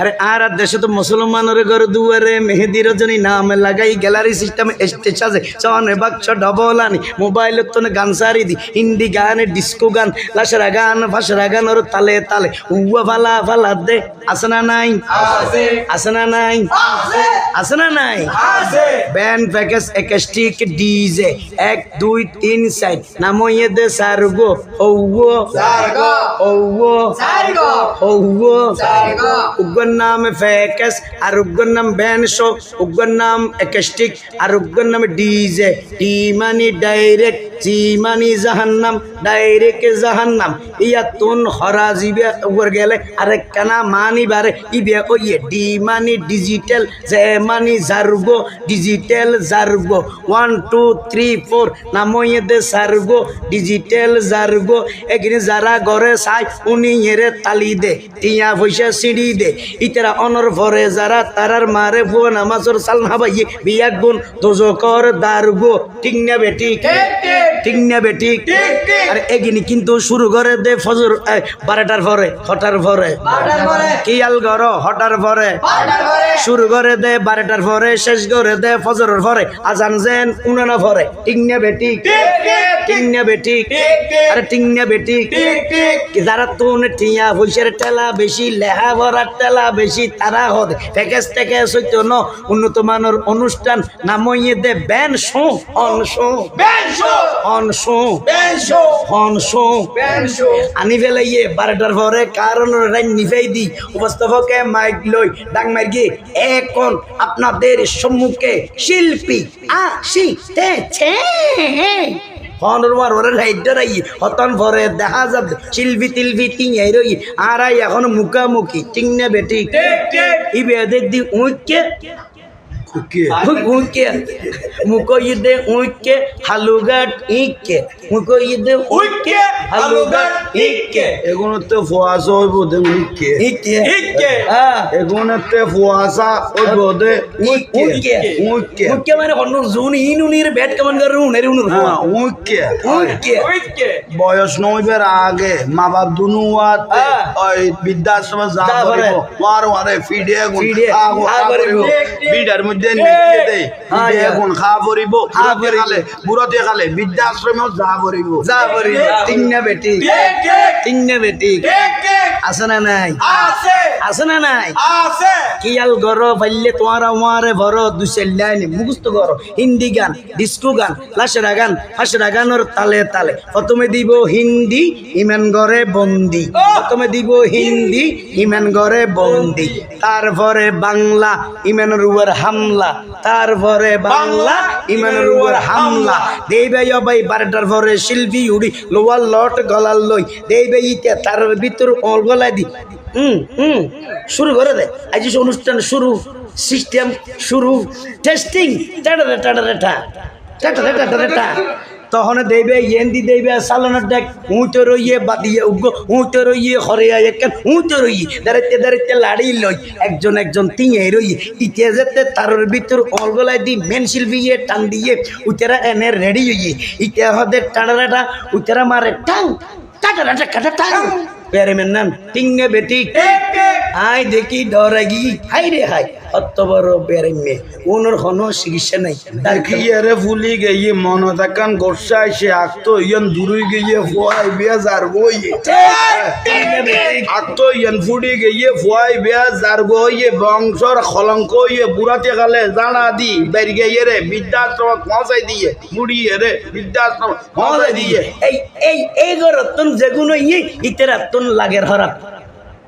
আরে আর আর দেশে তো মুসলমানের ঘর দুয়ারে মেহেদি রজনী নাম লাগাই গ্যালারি সিস্টেম স্টেজ আছে। চনে বাক্স ডবল আনি মোবাইল তো গান সারি দি হিন্দি গান ডিস্কো গান লাসরা গান ফাসরা গান ওর তালে তালে। উয়া ফালা ফালা দে আছে না নাই? আছে। না নাই? আছে। না নাই? ব্যান্ড প্যাকেজ একাস্টিক ডিজে এক দুই তিন সাইড নামইয়ে দে সারগো ঔগো ঔগো ঔগো উগ্র নাম ফ্যাকাস আর উগ্র নাম ব্যানস উগ্র নাম একেস্টিক, আর উগ্র নাম ডিজে, টি মানি ডাইরেক্ট জি মানি জাহান্নাম, ডাইরেক্ট জাহান্নাম। ইয়া তুন হরা জিবে উপর গেলে আরেক কানা মানি বারে, ইবে ওইয়ে ডি মানি ডিজিটাল জে মানি জার্গো, ডিজিটাল জার্গো। ওয়ান, টু, থ্রি, ফোর, নামইয়ে দে সার্গো, ডিজিটাল জার্গো। এখানে যারা ঘরে চাই উনি এরে তালি দে, টিয়া পয়সা সিঁড়ি দে। ইতারা অনর ভরে যারা, তারার মারে ফুয়া নামাজর সাল হাবাইয়ে বিয়া গুণ দোজকর দারগো। ঠিক না বেটি? ঠিক। না বেটি আর এগিনি কিন্তু শুরু করে দে ফজর বারোটার পরে হটার পরে। কিয়াল গর হটার পরে। শুরু করে দে বারোটার পরে শেষ করে দে ফজরের পরে। আজান যেন উনানা পরে। ঠিক না বেটি ঠিক? না বেটি আরে ঠিক না বেটি যারা তুন টিয়া পয়সার টেলা বেশি লেহা ভরার টেলা বেশি তারা হদে। প্যাকেজ ট্যাকেজ হইতো ন উন্নত মানের অনুষ্ঠান নামইয়ে দে ban show on show on show on show আনি ফেলে ইয়ে বারোটার পরে কারণ রাইন দি। উপস্থাপকে মাইক লই ডাং মার গিয়ে এখন আপনাদের সম্মুখে শিল্পী হনরমার ওরে রাইডার আই হতন পরে দেখা যাবে শিল্পী তিলপি টিঙাই রই। আর আই এখন মুখামুখি টিং না বেটি ই বেদের দি উইকে হালুগাট ইকে মুখো ইদে উইকে হালুগাট ইকে এগুলোতে ফুয়াশা হইব দে ইকে ইকে। হ্যাঁ এগুলোতে ফুয়াশা হইব দে উইকে উইকে উইকে মানে হন্ন জুন ইনুনির ব্যাট কেমন করে উনের উনুর হ্যাঁ উইকে উইকে উইকে বয়স নইবের আগে মা বাপ দুনুয়াত। ওই যা ওয়ার ওয়ারে ফিডে। করিব বিডার মধ্যে নিয়ে দেই। ফিডে। গুণ খা করিব খা বুড়াতে করিব। খালে বৃদ্ধাশ্রমেও যা করিব যা করি টিং বেটি? টিং বেটি? আছে না নাই? আছে। আছে না নাই? আছে। কিয়াল গর পাইলে তোমার আমারে ভর দুসের লাইন মুখস্থ গর হিন্দি গান ডিস্কো গান লাসরা গান ফাসরা গানোর তালে তালে। প্রথমে দিব হিন্দি ইমান গরে বন্দি। প্রথমে দিব হিন্দি ইমান গরে বন্দি। তারপরে বাংলা ইমানের উপর হামলা তারপরে বাংলা ইমানের উপর হামলা। দেই ভাই বারোটার পরে শিল্পী উড়ি লোয়ার লট গলার লই। দেবে ইতে তার ভিতর গলায় দি। হুম হুম শুরু করে দে। আজ অনুষ্ঠান শুরু সিস্টেম শুরু টেস্টিং টাটা টাটা টাটা টাটা টাটা টাটা তখন দেবে ইয়েন্দি দেবে সালানোর দেখ উঁচো রইয়ে বাদিয়ে উগ্র উঁচো রইয়ে হরিয়া একেন উঁচো রইয়ে দাঁড়াইতে দাঁড়াইতে লাড়ি লই একজন একজন তিঙে রই ইতে যেতে তারের ভিতর অলগলাই দি মেন ইয়ে টান দিয়ে উতেরা এনে রেডি হইয়ে ইতে হদে টাড়াটা উতেরা মারে টাং টাটা টাটা কাটা টাং পেরে মেন নাম টিঙ্গে বেটি আই দেখি ডরাগি হাই রে হাই অত বড় পেরে মে ওনার কোনো চিকিৎসা নাই। তার কি কিয়ারে ফুলি গিয়ে মন তাকান গোসা সে আকতো ইয়ান দূরই গিয়ে ফুয়াই বিয়া যার বইয়ে আকতো ইয়ান ফুডি গিয়ে ফুয়াই বিয়া যার বইয়ে বংশর খলঙ্ক ইয়ে বুড়াতে জানা দি বেরি গিয়ে রে বৃদ্ধাশ্রম পৌঁছাই দিয়ে মুড়িয়ে রে বৃদ্ধাশ্রম পৌঁছাই দিয়ে। এই এই এই গরতন যেগুলো ইয়ে ইতেরা তুন লাগের হরাপ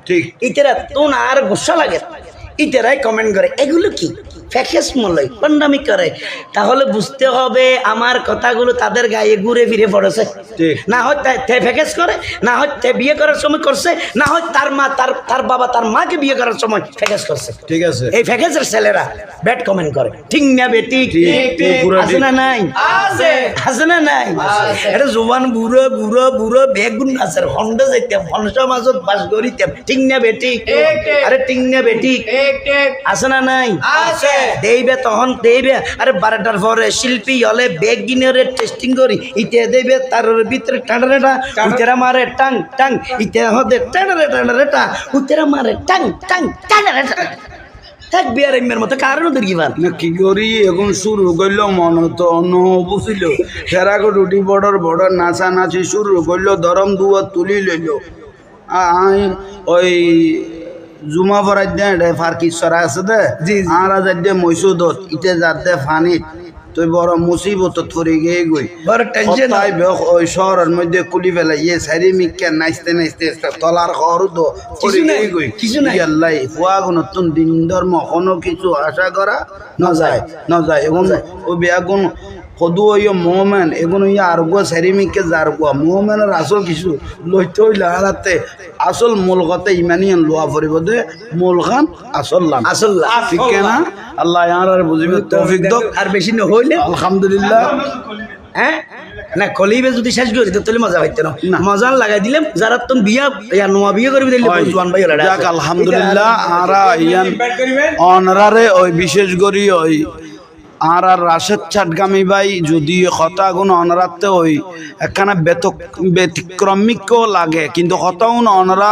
ঠিক। ইতেরা তোন আর গুসা লাগে। ইতেরাই কমেন্ট করে। এগুলো কি? ফ্যাকেস মলয় পান্ডামি করে তাহলে বুঝতে হবে আমার কথাগুলো তাদের গায়ে ঘুরে ফিরে পড়েছে। না হয় তে- ফ্যাকেস করে না হয় তে বিয়ে করার সময় করছে না হয় তার মা তার তার বাবা তার মাকে বিয়ে করার সময় ফ্যাকেস করছে। ঠিক আছে। এই ফ্যাকেসের ছেলেরা ব্যাড কমেন্ট করে। ঠিক না বেটি আছে না নাই? আছে। আছে না নাই? এটা জোবান বুড়ো বুড়ো বুড়ো বেগুন আছে হন্ডা যাইতাম হন্ডা মাজত বাস করিতাম ঠিক না বেটি। আরে ঠিক না বেটি আছে না নাই? আছে। দেইবে তখন দেইবে। আরে বারোটার পরে শিল্পী হলে বেগ গিনে টেস্টিং করি। ইতে দেবে তার ভিতরে টানারেটা উতেরা মারে টাং টাং। ইতে হদে টানারে টানারেটা উতেরা মারে টাং টাং টানারেটা। এক মতো কারণ কি করি? এখন শুরু করল মন তো অন্য বুঝিল। ফেরাকো রুটি বর্ডার বর্ডার নাচা নাচি শুরু করল দরম দুয়ার তুলি লইল। আই ওই জুমা ফরাই দে ফার্কি সরা আছে দে। আরা যাই দে মৈসুদত ইতে যার দে ফানিত। তুই বড় মুসিবত পড়ে গিয়ে গই বড় টেনশন তাই ওই শহরের মধ্যে কুলি ফেলে ইয়ে সারি মিকে নাচতে নাচতে তলার খর তো কিছু নাই, কিছু নাই। আল্লাহ ফুয়া নতুন দিন ধর্ম কোনো কিছু আশা করা না যায় না যায় এবং ও বেগুন সদু ইয়ে মোহমেন এগুন ইয়ে আর গো সারি মিকে যার গো মোহমেনের আসল কিছু লইতে হইলে হারাতে আসল মূল কথা ইমানি লোয়া পড়িব দে মূল খান আসল লাম আসল। ঠিক না? আল্লাহ আর বুঝিবে তৌফিক দক। আর বেশি না হইলে আলহামদুলিল্লাহ। হ্যাঁ না কলিবে যদি শেষ করি তো তাহলে মজা পাইতে না। মজা লাগাই দিলাম যারা তুমি বিয়া ইয়া নোয়া বিয়ে করবি দিলে। জোয়ান ভাই আলহামদুলিল্লাহ আরা ইয়ান অনরারে ওই বিশেষ করি ওই আর আর রাশেদ চাটগামি ভাই যদি হতা গুণ অনরাতে হই একখানা বেতক ব্যতিক্রমিকও লাগে, কিন্তু হতাউন অনরা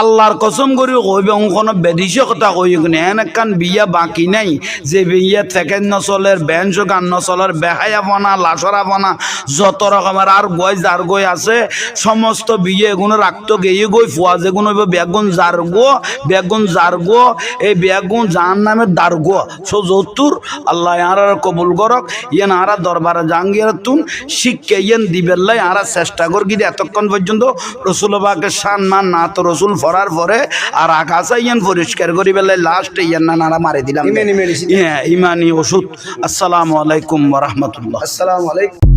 আল্লাহর কসম করি কইবে কোনো বেদিছে কথা কই কিনে। এন একখান বিয়া বাকি নাই। যে বিয়া থেকে নচলের বেঞ্চ গান নচলের, বেহায়া বনা লাচরা বনা যত রকমের আর গই যার গই আছে, সমস্ত বিয়ে এগুলো রাখতো গিয়ে গই ফুয়া যেগুলো বেগুন যার গো বেগুন যার গো এই বেগুন যার নামে দার গো। সো যতুর আল্লাহ আর কবুল করক, ইয়েন আরা দরবারে জাঙ্গিয়ার তুন, শিক্ষা ইয়েন দিবেল্লাই আরা চেষ্টা কর গিয়ে এতক্ষণ পর্যন্ত রসুলবাকে সান মান না তো রসুল ফরার পরে আর আকাশা ইয়ান পরিষ্কার করি বেলায় লাস্ট ইয়ান না নারা মারি দিলাম। হ্যাঁ ইমানি ওষুধ। আসসালামু আলাইকুম রহমতুল্লাহ। আসসালামু আলাইকুম।